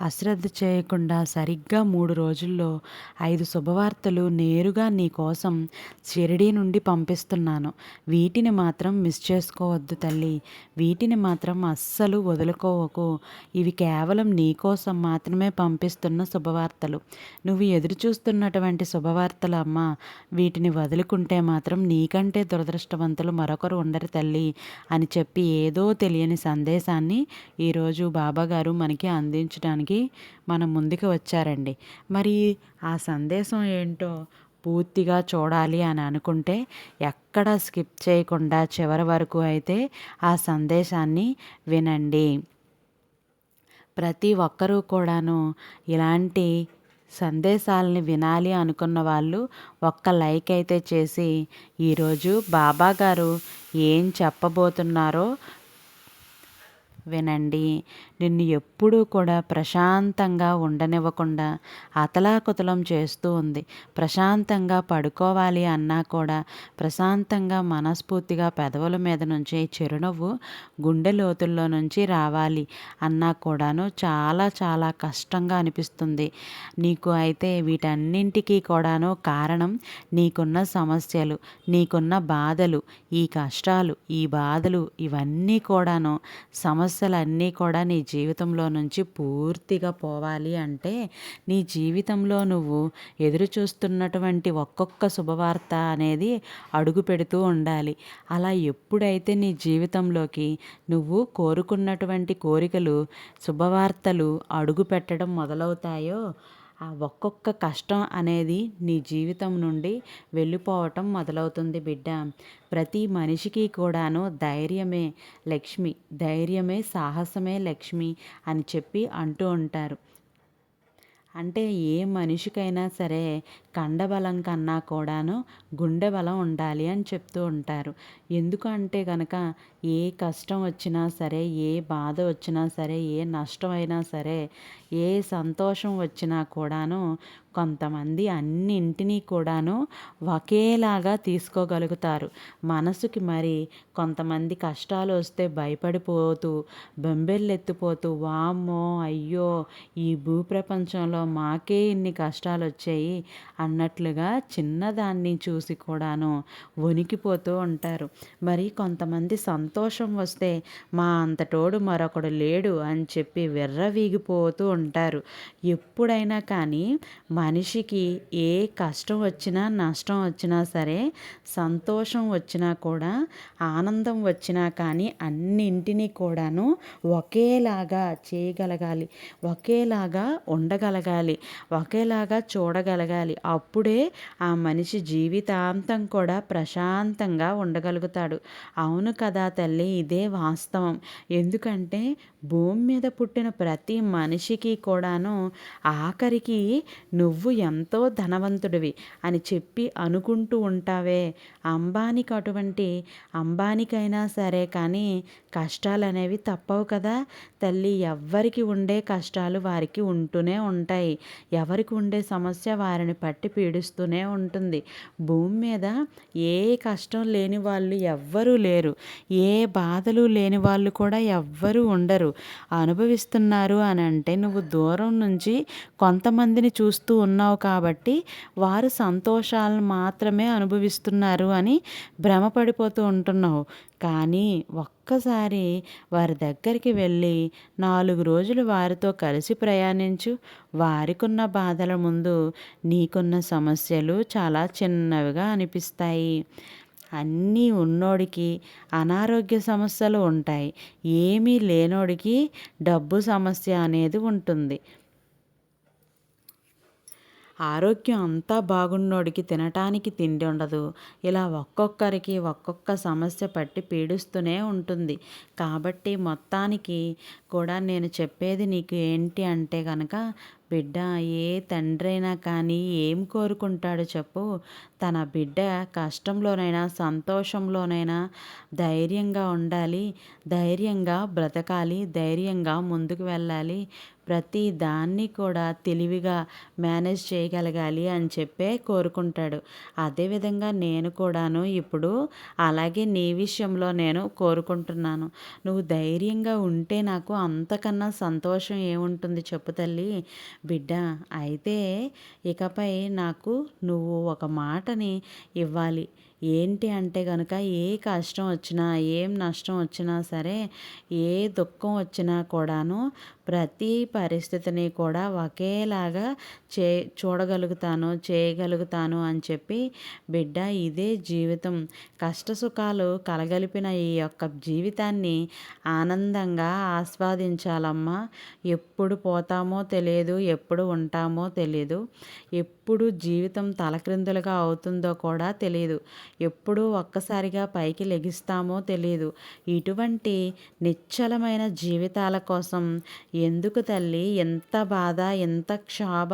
అశ్రద్ధ చేయకుండా సరిగ్గా మూడు రోజుల్లో ఐదు శుభవార్తలు నేరుగా నీ కోసం షిరిడీ నుండి పంపిస్తున్నాను. వీటిని మాత్రం మిస్ చేసుకోవద్దు తల్లి. వీటిని మాత్రం అస్సలు వదులుకోవకు. ఇవి కేవలం నీ కోసం మాత్రమే పంపిస్తున్న శుభవార్తలు. నువ్వు ఎదురు చూస్తున్నటువంటి శుభవార్తలు అమ్మ. వీటిని వదులుకుంటే మాత్రం నీకంటే దురదృష్టవంతులు మరొకరు ఉండరు తల్లి అని చెప్పి ఏదో తెలియని సందేశాన్ని ఈరోజు బాబాగారు మనకి అందించడానికి మనం ముందుకు వచ్చారండి. మరి ఆ సందేశం ఏంటో పూర్తిగా చూడాలి అని అనుకుంటే ఎక్కడ స్కిప్ చేయకుండా చివరి వరకు అయితే ఆ సందేశాన్ని వినండి. ప్రతి ఒక్కరూ కూడాను ఇలాంటి సందేశాలని వినాలి అనుకున్న వాళ్ళు ఒక్క లైక్ అయితే చేసి ఈరోజు బాబా గారు ఏం చెప్పబోతున్నారో వినండి. నిన్ను ఎప్పుడూ కూడా ప్రశాంతంగా ఉండనివ్వకుండా అతలాకుతలం చేస్తూ ఉంది. ప్రశాంతంగా పడుకోవాలి అన్నా కూడా ప్రశాంతంగా మనస్ఫూర్తిగా పెదవుల మీద నుంచి చిరునవ్వు గుండె లోతుల్లో నుంచి రావాలి అన్నా కూడాను చాలా చాలా కష్టంగా అనిపిస్తుంది. నీకు అయితే వీటన్నింటికీ కూడాను కారణం నీకున్న సమస్యలు నీకున్న బాధలు ఈ కష్టాలు ఈ బాధలు ఇవన్నీ కూడాను సమస్యలన్నీ కూడా నీ జీవితంలో నుంచి పూర్తిగా పోవాలి అంటే నీ జీవితంలో నువ్వు ఎదురు చూస్తున్నటువంటి ఒక్కొక్క శుభవార్త అనేది అడుగు పెడుతూ ఉండాలి. అలా ఎప్పుడైతే నీ జీవితంలోకి నువ్వు కోరుకున్నటువంటి కోరికలు శుభవార్తలు అడుగు పెట్టడం మొదలవుతాయో ఆ ఒక్కొక్క కష్టం అనేది నీ జీవితం నుండి వెళ్ళిపోవటం మొదలవుతుంది బిడ్డ. ప్రతి మనిషికి కూడాను ధైర్యమే లక్ష్మి. ధైర్యమే సాహసమే లక్ష్మి అని చెప్పి అంటూ ఉంటారు. అంటే ఏ మనిషికైనా సరే కండబలం కన్నా కూడాను గుండె బలం ఉండాలి అని చెప్తూ ఉంటారు. ఎందుకంటే కనుక ఏ కష్టం వచ్చినా సరే ఏ బాధ వచ్చినా సరే ఏ నష్టం అయినా సరే ఏ సంతోషం వచ్చినా కూడాను కొంతమంది అన్నింటినీ కూడాను ఒకేలాగా తీసుకోగలుగుతారు. మనసుకి మరి కొంతమంది కష్టాలు వస్తే భయపడిపోతూ బెంబెల్లెత్తిపోతూ వామ్మో అయ్యో ఈ భూప్రపంచంలో మాకే ఇన్ని కష్టాలు వచ్చాయి అన్నట్లుగా చిన్నదాన్ని చూసి కూడాను వణికిపోతూ ఉంటారు. మరి కొంతమంది సంతోషం వస్తే మా అంతటోడు మరొకడు లేడు అని చెప్పి విర్రవీగిపోతూ ఉంటారు. ఎప్పుడైనా కానీ మనిషికి ఏ కష్టం వచ్చినా నష్టం వచ్చినా సరే సంతోషం వచ్చినా కూడా ఆనందం వచ్చినా కానీ అన్నింటినీ కూడాను ఒకేలాగా చేయగలగాలి. ఒకేలాగా ఉండగలగాలి. ఒకేలాగా చూడగలగాలి. అప్పుడే ఆ మనిషి జీవితాంతం కూడా ప్రశాంతంగా ఉండగలుగుతాడు. అవును కదా తల్లి ఇదే వాస్తవం. ఎందుకంటే భూమి మీద పుట్టిన ప్రతి మనిషికి కూడాను ఆఖరికి నువ్వు ఎంతో ధనవంతుడివి అని చెప్పి అనుకుంటూ ఉంటావే. అంబానికి అటువంటి అంబానికైనా సరే కానీ కష్టాలు అనేవి తప్పవు కదా. తల్లి ఎవ్వరికి ఉండే కష్టాలు వారికి ఉంటూనే ఉంటాయి. ఎవరికి ఉండే సమస్య వారిని పట్టి పీడిస్తూనే ఉంటుంది. భూమి మీద ఏ కష్టం లేని వాళ్ళు ఎవ్వరూ లేరు. ఏ బాధలు లేని వాళ్ళు కూడా ఎవ్వరూ ఉండరు. అనుభవిస్తున్నారు అని అంటే నువ్వు దూరం నుంచి కొంతమందిని చూస్తూ ఉన్నావు కాబట్టి వారు సంతోషాలను మాత్రమే అనుభవిస్తున్నారు అని భ్రమపడిపోతూ ఉంటున్నావు. కానీ ఒక్కసారి వారి దగ్గరికి వెళ్ళి నాలుగు రోజులు వారితో కలిసి ప్రయాణించు. వారికున్న బాధల ముందు నీకున్న సమస్యలు చాలా చిన్నవిగా అనిపిస్తాయి. అన్నీ ఉన్నోడికి అనారోగ్య సమస్యలు ఉంటాయి. ఏమీ లేనోడికి డబ్బు సమస్య అనేది ఉంటుంది. ఆరోగ్యం అంతా బాగున్నోడికి తినటానికి తిండి ఉండదు. ఇలా ఒక్కొక్కరికి ఒక్కొక్క సమస్య పట్టి పీడిస్తూనే ఉంటుంది. కాబట్టి మొత్తానికి కూడా నేను చెప్పేది నీకు ఏంటి అంటే కనుక బిడ్డ ఏ తండ్రైనా కానీ ఏం కోరుకుంటాడు చెప్పు. తన బిడ్డ కష్టంలోనైనా సంతోషంలోనైనా ధైర్యంగా ఉండాలి. ధైర్యంగా బ్రతకాలి. ధైర్యంగా ముందుకు వెళ్ళాలి. ప్రతి దాన్ని కూడా తెలివిగా మేనేజ్ చేయగలగాలి అని చెప్పే కోరుకుంటాడు. అదేవిధంగా నేను కూడాను ఇప్పుడు అలాగే నీ విషయంలో నేను కోరుకుంటున్నాను. నువ్వు ధైర్యంగా ఉంటే నాకు అంతకన్నా సంతోషం ఏముంటుంది చెప్పు తల్లి. బిడ్డ అయితే ఇకపై నాకు నువ్వు ఒక మాటని ఇవ్వాలి. ఏంటి అంటే కనుక ఏ కష్టం వచ్చినా ఏం నష్టం వచ్చినా సరే ఏ దుఃఖం వచ్చినా కూడాను ప్రతి పరిస్థితిని కూడా ఒకేలాగా చే చూడగలుగుతాను చేయగలుగుతాను అని చెప్పి బిడ్డ ఇదే జీవితం. కష్టసుఖాలు కలగలిపిన ఈ యొక్క జీవితాన్ని ఆనందంగా ఆస్వాదించాలమ్మా. ఎప్పుడు పోతామో తెలియదు ఎప్పుడు ఉంటామో తెలియదు. ఎప్పుడు జీవితం తలక్రిందులుగా అవుతుందో కూడా తెలియదు. ఎప్పుడు ఒక్కసారిగా పైకి లెగిస్తామో తెలియదు ఇటువంటి నిశ్చలమైన జీవితాల కోసం ఎందుకు తల్లి? ఎంత బాధ ఎంత క్షోభ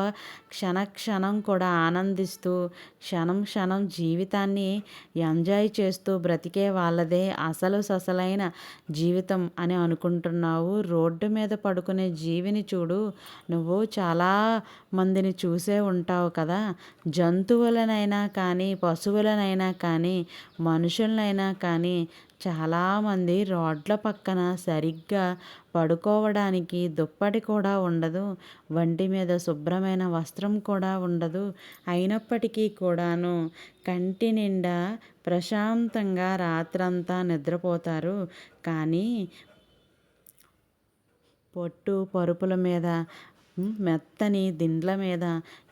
క్షణ క్షణం కూడా ఆనందిస్తూ క్షణం క్షణం జీవితాన్ని ఎంజాయ్ చేస్తూ బ్రతికే వాళ్ళదే అసలు ససలైన జీవితం అని అనుకుంటున్నావు. రోడ్డు మీద పడుకునే జీవిని చూడు. నువ్వు చాలా మందిని చూసే ఉంటావు కదా. జంతువులనైనా కానీ పశువులనైనా కానీ మనుషులనైనా కానీ చాలామంది రోడ్ల పక్కన సరిగ్గా పడుకోవడానికి దుప్పటి కూడా ఉండదు. వంటి మీద శుభ్రమైన వస్త్రం కూడా ఉండదు. అయినప్పటికీ కూడాను కంటి నిండా ప్రశాంతంగా రాత్రంతా నిద్రపోతారు. కానీ పొట్టు పరుపుల మీద మెత్తని దిండ్ల మీద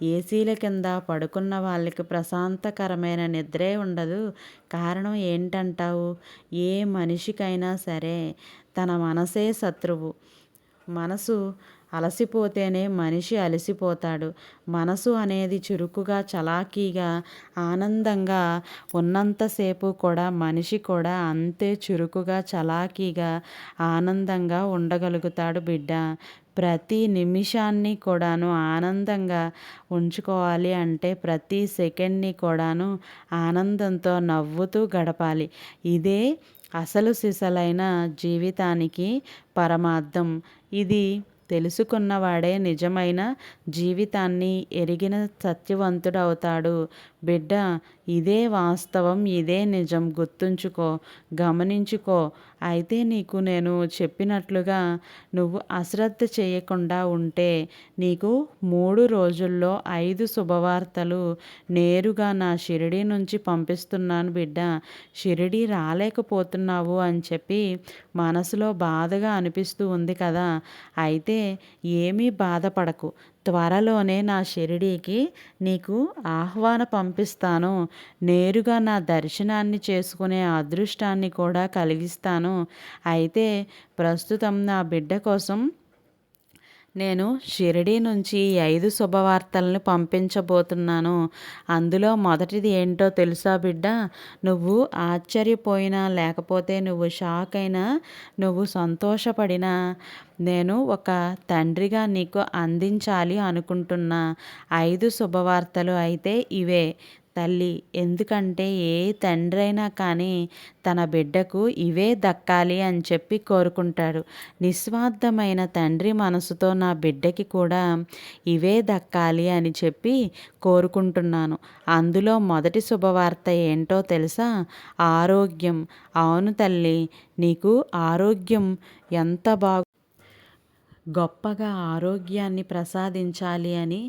ఏసీల కింద పడుకున్న వాళ్ళకి ప్రశాంతకరమైన నిద్రే ఉండదు. కారణం ఏంటంటావు? ఏ మనిషికైనా సరే తన మనసే శత్రువు. మనసు అలసిపోతేనే మనిషి అలసిపోతాడు. మనసు అనేది చురుకుగా చలాకీగా ఆనందంగా ఉన్నంతసేపు కూడా మనిషి కూడా అంతే చురుకుగా చలాకీగా ఆనందంగా ఉండగలుగుతాడు బిడ్డ. ప్రతి నిమిషాన్ని కూడాను ఆనందంగా ఉంచుకోవాలి అంటే ప్రతి సెకండ్ని కూడాను ఆనందంతో నవ్వుతూ గడపాలి. ఇదే అసలు సిసలైన జీవితానికి పరమార్థం. ఇది తెలుసుకున్నవాడే నిజమైన జీవితాన్ని ఎరిగిన సత్యవంతుడవుతాడు. బిడ్డ ఇదే వాస్తవం ఇదే నిజం గుర్తుంచుకో గమనించుకో. అయితే నీకు నేను చెప్పినట్లుగా నువ్వు అశ్రద్ధ చేయకుండా ఉంటే నీకు మూడు రోజుల్లో ఐదు శుభవార్తలు నేరుగా నా షిరిడి నుంచి పంపిస్తున్నాను బిడ్డ. షిరిడి రాలేకపోతున్నావు అని చెప్పి మనసులో బాధగా అనిపిస్తూ ఉంది కదా. అయితే ఏమీ బాధపడకు. త్వరలోనే నా షిరిడీకి నీకు ఆహ్వాన పంపిస్తాను. నేరుగా నా దర్శనాన్ని చేసుకునే అదృష్టాన్ని కూడా కలిగిస్తాను. అయితే ప్రస్తుతం నా బిడ్డ కోసం నేను షిరిడీ నుంచి ఐదు శుభవార్తలను పంపించబోతున్నాను. అందులో మొదటిది ఏంటో తెలుసా బిడ్డ? నువ్వు ఆశ్చర్యపోయినా లేకపోతే నువ్వు షాక్ అయినా నువ్వు సంతోషపడినా నేను ఒక తండ్రిగా నీకు అందించాలి అనుకుంటున్నా. ఐదు శుభవార్తలు అయితే ఇవే. తల్లి. ఎందుకంటే ఏ తండ్రి అయినా కానీ తన బిడ్డకు ఇవే దక్కాలి అని చెప్పి కోరుకుంటాడు. నిస్వార్థమైన తండ్రి మనసుతో నా బిడ్డకి కూడా ఇవే దక్కాలి అని చెప్పి కోరుకుంటున్నాను. అందులో మొదటి శుభవార్త ఏంటో తెలుసా? ఆరోగ్యం. అవును తల్లి నీకు ఆరోగ్యం ఎంత బాగు గొప్పగా ఆరోగ్యాన్ని ప్రసాదించాలి అని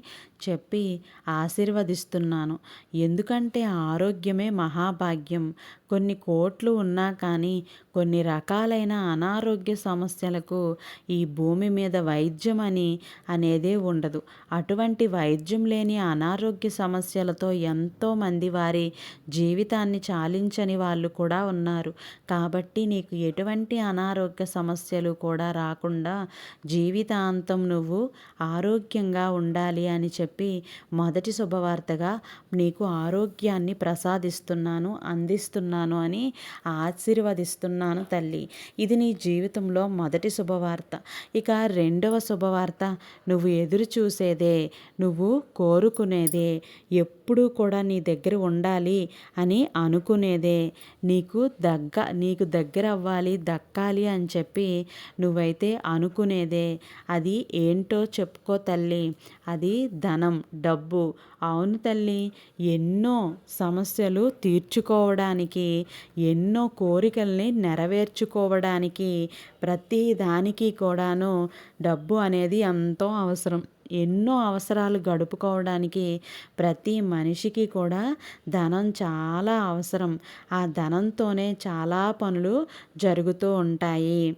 చెప్పి ఆశీర్వదిస్తున్నాను. ఎందుకంటే ఆరోగ్యమే మహాభాగ్యం. కొన్ని కోట్లు ఉన్నా కానీ కొన్ని రకాలైన అనారోగ్య సమస్యలకు ఈ భూమి మీద వైద్యం అని అనేదే ఉండదు. అటువంటి వైద్యం లేని అనారోగ్య సమస్యలతో ఎంతోమంది వారి జీవితాన్ని చాలించని వాళ్ళు కూడా ఉన్నారు. కాబట్టి నీకు ఎటువంటి అనారోగ్య సమస్యలు కూడా రాకుండా జీవితాంతం నువ్వు ఆరోగ్యంగా ఉండాలి అని చెప్పి చెప్పి మొదటి శుభవార్తగా నీకు ఆరోగ్యాన్ని ప్రసాదిస్తున్నాను అందిస్తున్నాను అని ఆశీర్వదిస్తున్నాను తల్లి. ఇది నీ జీవితంలో మొదటి శుభవార్త. ఇక రెండవ శుభవార్త నువ్వు ఎదురు చూసేదే నువ్వు కోరుకునేదే ఎప్పుడు కూడా నీ దగ్గర ఉండాలి అని అనుకునేదే. నీకు దగ్గ నీకు దగ్గర అవ్వాలి దక్కాలి అని చెప్పి నువ్వైతే అనుకునేదే. అది ఏంటో చెప్పుకో తల్లి. అది ధనం డబ్బు. అవును తల్లి ఎన్నో సమస్యలు తీర్చుకోవడానికి ఎన్నో కోరికల్ని నెరవేర్చుకోవడానికి ప్రతి దానికి కూడాను డబ్బు అనేది ఎంతో అవసరం. ఎన్నో అవసరాలు గడుపుకోవడానికి ప్రతి మనిషికి కూడా ధనం చాలా అవసరం. ఆ ధనంతోనే చాలా పనులు జరుగుతూ ఉంటాయి.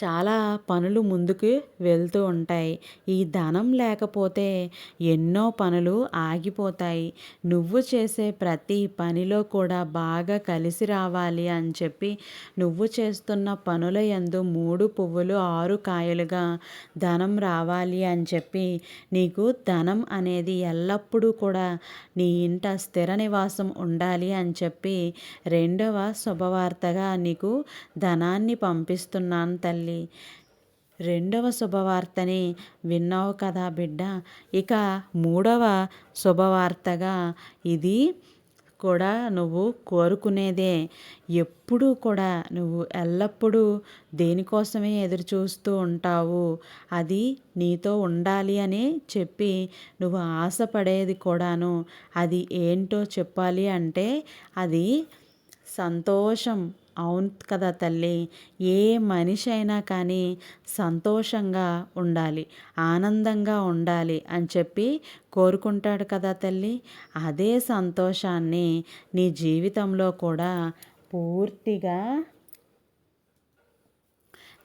చాలా పనులు ముందుకు వెళ్తూ ఉంటాయి. ఈ ధనం లేకపోతే ఎన్నో పనులు ఆగిపోతాయి. నువ్వు చేసే ప్రతి పనిలో కూడా బాగా కలిసి రావాలి అని చెప్పి నువ్వు చేస్తున్న పనుల ఎందు మూడు పువ్వులు ఆరు కాయలుగా ధనం రావాలి అని చెప్పి నీకు ధనం అనేది ఎల్లప్పుడూ కూడా నీ ఇంట స్థిర నివాసం ఉండాలి అని చెప్పి రెండవ శుభవార్తగా నీకు ధనాన్ని పంపిస్తున్నాను తల్లి. తల్లి రెండవ శుభవార్తని విన్నావు కదా బిడ్డ. ఇక మూడవ శుభవార్తగా ఇది కూడా నువ్వు కోరుకునేదే. ఎప్పుడూ కూడా నువ్వు ఎల్లప్పుడూ దేనికోసమే ఎదురు చూస్తూ ఉంటావు? అది నీతో ఉండాలి అని చెప్పి నువ్వు ఆశపడేది కూడాను. అది ఏంటో చెప్పాలి అంటే అది సంతోషం. అవును కదా తల్లి. ఏ మనిషి అయినా కానీ సంతోషంగా ఉండాలి ఆనందంగా ఉండాలి అని చెప్పి కోరుకుంటాడు కదా తల్లి. అదే సంతోషాన్ని నీ జీవితంలో కూడా పూర్తిగా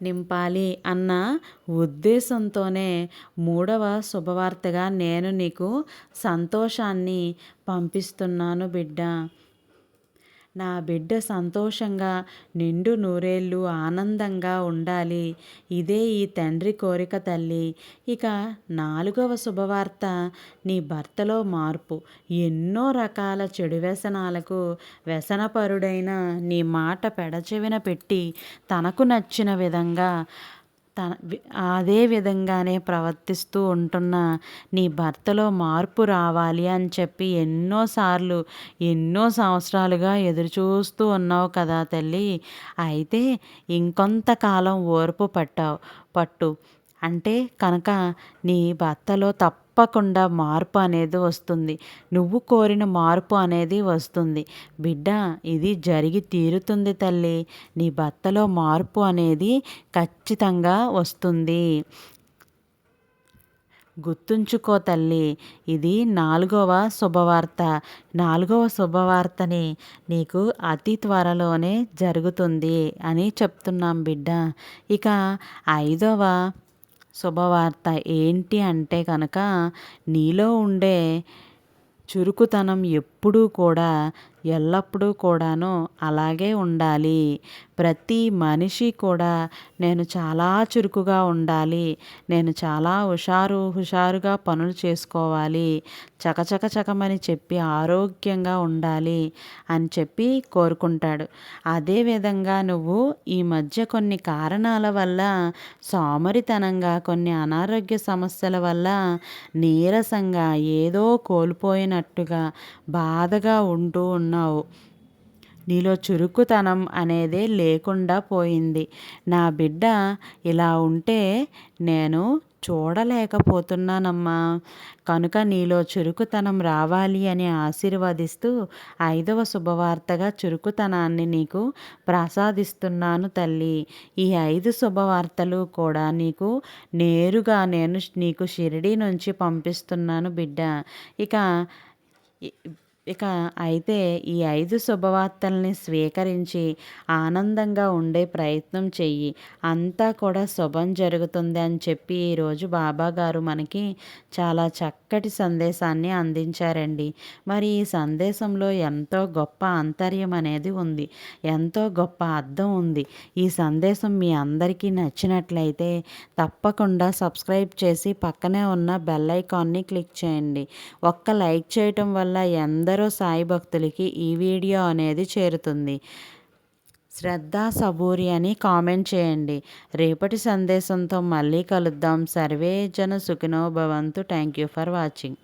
నింపాలి అన్న ఉద్దేశంతోనే మూడవ శుభవార్తగా నేను నీకు సంతోషాన్ని పంపిస్తున్నాను బిడ్డ. నా బిడ్డ సంతోషంగా నిండు నూరేళ్ళు ఆనందంగా ఉండాలి. ఇదే ఈ తండ్రి కోరిక తల్లి. ఇక నాలుగవ శుభవార్త నీ భర్తలో మార్పు. ఎన్నో రకాల చెడు వ్యసనాలకు వ్యసనపరుడైన నీ మాట పెడచెవిన పెట్టి తనకు నచ్చిన విధంగా తన అదే విధంగానే ప్రవర్తిస్తూ ఉంటున్న నీ భర్తలో మార్పు రావాలి అని చెప్పి ఎన్నోసార్లు ఎన్నో సంవత్సరాలుగా ఎదురు చూస్తూ ఉన్నావు కదా తల్లి. అయితే ఇంకొంతకాలం ఓర్పు పట్టావు. పట్టు అంటే కనుక నీ భర్తలో తప్ప తప్పకుండా మార్పు అనేది వస్తుంది. నువ్వు కోరిన మార్పు అనేది వస్తుంది. బిడ్డ ఇది జరిగి తీరుతుంది తల్లి. నీ భర్తలో మార్పు అనేది ఖచ్చితంగా వస్తుంది. గుర్తుంచుకో తల్లి ఇది నాలుగవ శుభవార్త. నాలుగవ శుభవార్తని నీకు అతి త్వరలోనే జరుగుతుంది అని చెప్తున్నాం బిడ్డ. ఇక ఐదవ శుభవార్త ఏంటి అంటే కనుక నీలో ఉండే చురుకుతనం ఎప్పుడూ కూడా ఎల్లప్పుడూ కూడాను అలాగే ఉండాలి. ప్రతి మనిషి కూడా నేను చాలా చురుకుగా ఉండాలి. నేను చాలా హుషారు హుషారుగా పనులు చేసుకోవాలి. చకచక చకమని చెప్పి ఆరోగ్యంగా ఉండాలి అని చెప్పి కోరుకుంటాడు. అదేవిధంగా నువ్వు ఈ మధ్య కొన్ని కారణాల వల్ల సోమరితనంగా కొన్ని అనారోగ్య సమస్యల వల్ల నీరసంగా ఏదో కోల్పోయినట్టుగా బాధగా ఉంటూ ఉన్నావు నీలో చురుకుతనం అనేదే లేకుండా పోయింది. నా బిడ్డ ఇలా ఉంటే నేను చూడలేకపోతున్నానమ్మా. కనుక నీలో చురుకుతనం రావాలి అని ఆశీర్వదిస్తూ ఐదవ శుభవార్తగా చురుకుతనాన్ని నీకు ప్రసాదిస్తున్నాను తల్లి. ఈ ఐదు శుభవార్తలు కూడా నీకు నేరుగా నేను నీకు షిరిడి నుంచి పంపిస్తున్నాను బిడ్డ. ఇక ఇక అయితే ఈ ఐదు శుభవార్తల్ని స్వీకరించి ఆనందంగా ఉండే ప్రయత్నం చెయ్యి. అంతా కూడా శుభం జరుగుతుంది అని చెప్పి ఈరోజు బాబా గారు మనకి చాలా చక్కటి సందేశాన్ని అందించారండి. మరి ఈ సందేశంలో ఎంతో గొప్ప ఆంతర్యం అనేది ఉంది. ఎంతో గొప్ప అర్థం ఉంది. ఈ సందేశం మీ అందరికీ నచ్చినట్లయితే తప్పకుండా సబ్స్క్రైబ్ చేసి పక్కనే ఉన్న బెల్ ఐకాన్ని క్లిక్ చేయండి. ఒక్క లైక్ చేయటం వల్ల ఎందరో సాయి భక్తులకి ఈ వీడియో అనేది చేరుతుంది. శ్రద్ధ సబూరి అని కామెంట్ చేయండి. రేపటి సందేశంతో మళ్ళీ కలుద్దాం. సర్వే జన సుఖినో భవంతు. Thank you for watching